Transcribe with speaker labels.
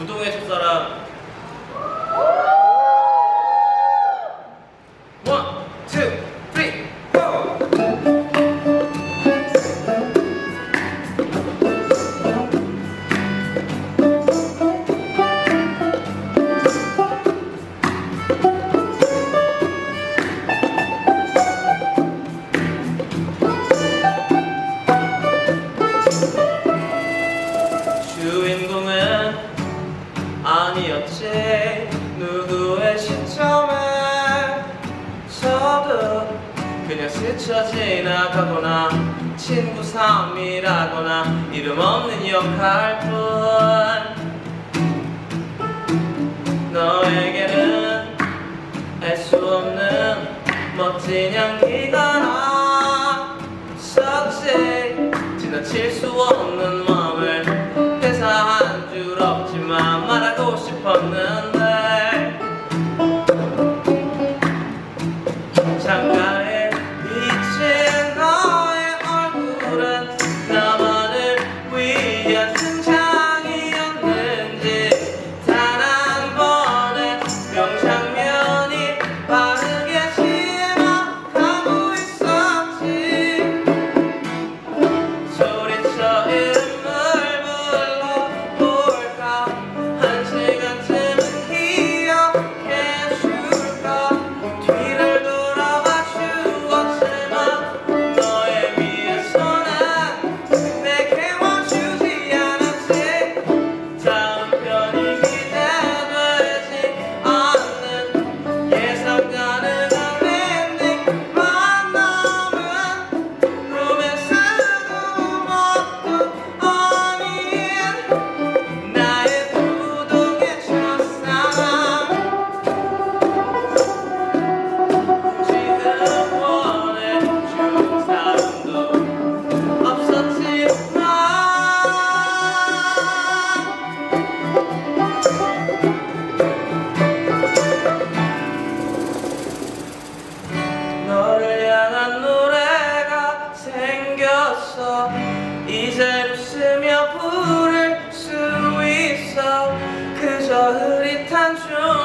Speaker 1: 부동의 첫사랑 아니었지. 누구의 시점에 저도 그냥 스쳐 지나가거나 친구 삶이라거나 이름 없는 역할 뿐. 너에게는 알 수 없는 멋진 향기가 났었지. 지나칠 수 없는 show.